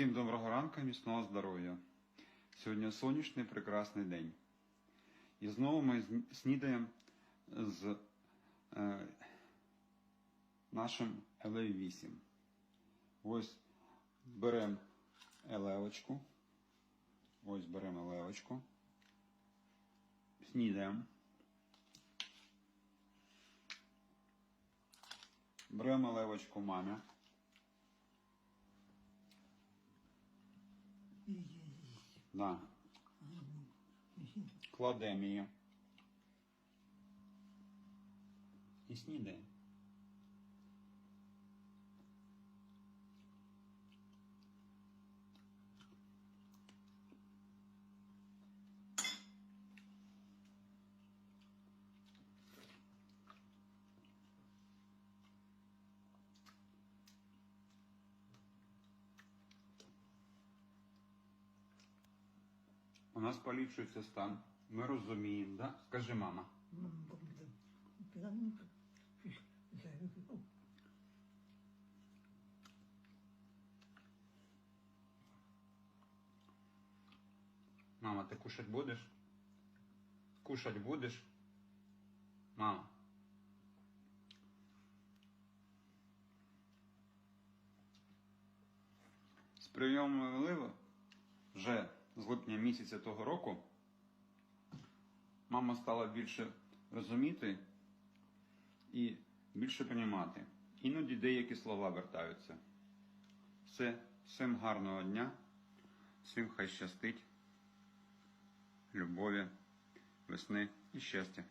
Всім доброго ранку, міцного здоров'я. Сьогодні сонячний прекрасний день. І знову ми снідаємо з е, нашим елею 8. Ось беремо елевочку. Ось беремо елевочку. Снідаємо. Беремо елевочку мамі. Да. Кладемо її. І снідаємо. У нас поліпшується стан. Ми розуміємо, да? Скажи, мама. Мама, ти кушать будеш? Кушать будеш? Мама. З прийомом вливи вже з липня місяця того року мама стала більше розуміти і більше понімати. Іноді деякі слова вертаються. Все, всім гарного дня, всім хай щастить, любові, весни і щастя.